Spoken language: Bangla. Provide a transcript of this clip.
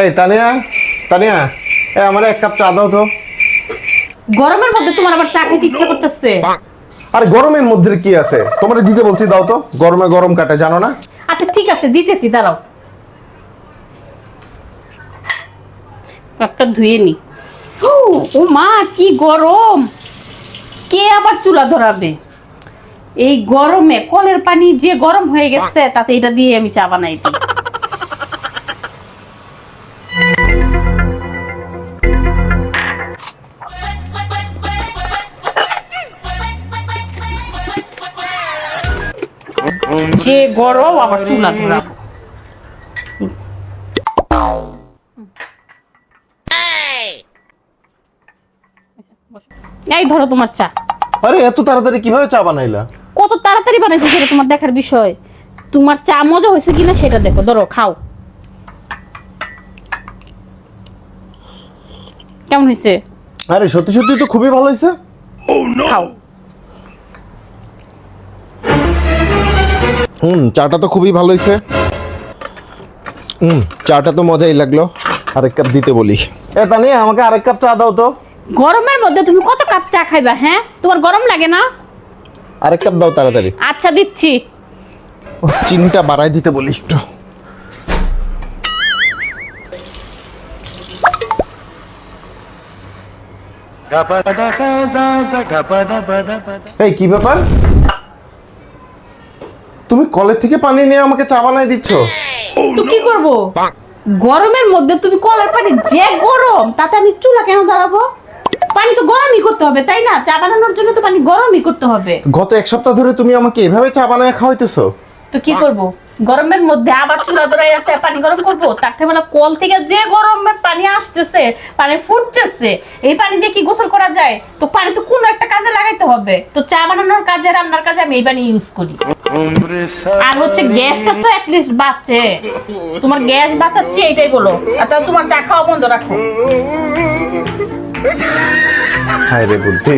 এই তানিয়া তানিয়া এই আমার এক কাপ চা দাও তো। গরমের মধ্যে তোমার আবার চা খেতে ইচ্ছা করতেছে। আরে গরমের মধ্যে কি আছে? তোমার দিতে বলছি দাও তো। গরমে গরম কাটে জানো না? আচ্ছা ঠিক আছে দিতেছি দাঁড়াও। কাপটা ধুয়ে নি। ও, ও মা কি গরম! কে আবার চুলা ধরাবে? এই গরমে কলের পানি যে গরম হয়ে গেছে তাতে এটা দিয়ে আমি চা বানাই দিই। যে গরম আবার চুলা ধরাবো এই ধরো তোমার চা। আরে এত তাড়াতাড়ি কীভাবে চা বানাইলা? কত তাড়াতাড়ি বানাইছে সেটা তোমার দেখার বিষয়। তোমার চা মজা হয়েছে কিনা সেটা দেখো ধরো খাও। কেমন হয়েছে? আরে সত্যি সত্যি তো খুবই ভালো হয়েছে। খাও। হুম চাটা তো খুবই ভালো হয়েছে হুম চাটা তো মজাই লাগল। আরেক কাপ দিতে বলি। এ তানিয়া আমাকে আরেক কাপ চা দাও তো। গরমের মধ্যে তুমি কত কাপ চা খাইবা হ্যাঁ? তোমার গরম লাগে না? আরেক কাপ দাও তাড়াতাড়ি। আচ্ছা দিচ্ছি। চিনিটা বাড়াই দিতে বলি একটু। এই কি ব্যাপার? তুমি কলের থেকে পানি নিয়ে আমাকে চা বানাই দিচ্ছ? তো কি করব? গরমের মধ্যে তুমি কলের পানি যে গরম তাতে আমি চুলা কেন দাঁড়াবো পানি তো গরমই করতে হবে তাই না? চা বানানোর জন্য তো পানি গরমই করতে হবে। গত এক সপ্তাহ ধরে তুমি আমাকে এভাবে চা বানায় খাওয়াইতেছো। তো কি করব? গরমের মধ্যে আবার চুলা ধরাই আছে পানি গরম করব? তার থেকে বেলা কল থেকে যে গরমে পানি আসতেছে, পানি ফুটতেছে, এই পানি দিয়ে কি গোসল করা যায়? তো পানি তো কোনো একটা কাজে লাগাইতে হবে। তো চা বানানোর কাজে, রান্নার কাজে আমি এই পানি ইউজ করি। আর হচ্ছে গ্যাসটা তো অ্যাটলিস্ট বাঁচছে তোমার গ্যাস বাঁচাচ্ছে এটাই বলো। আর তোমার চা খাওয়া বন্ধ রাখো। হায় রে বুদ্ধি।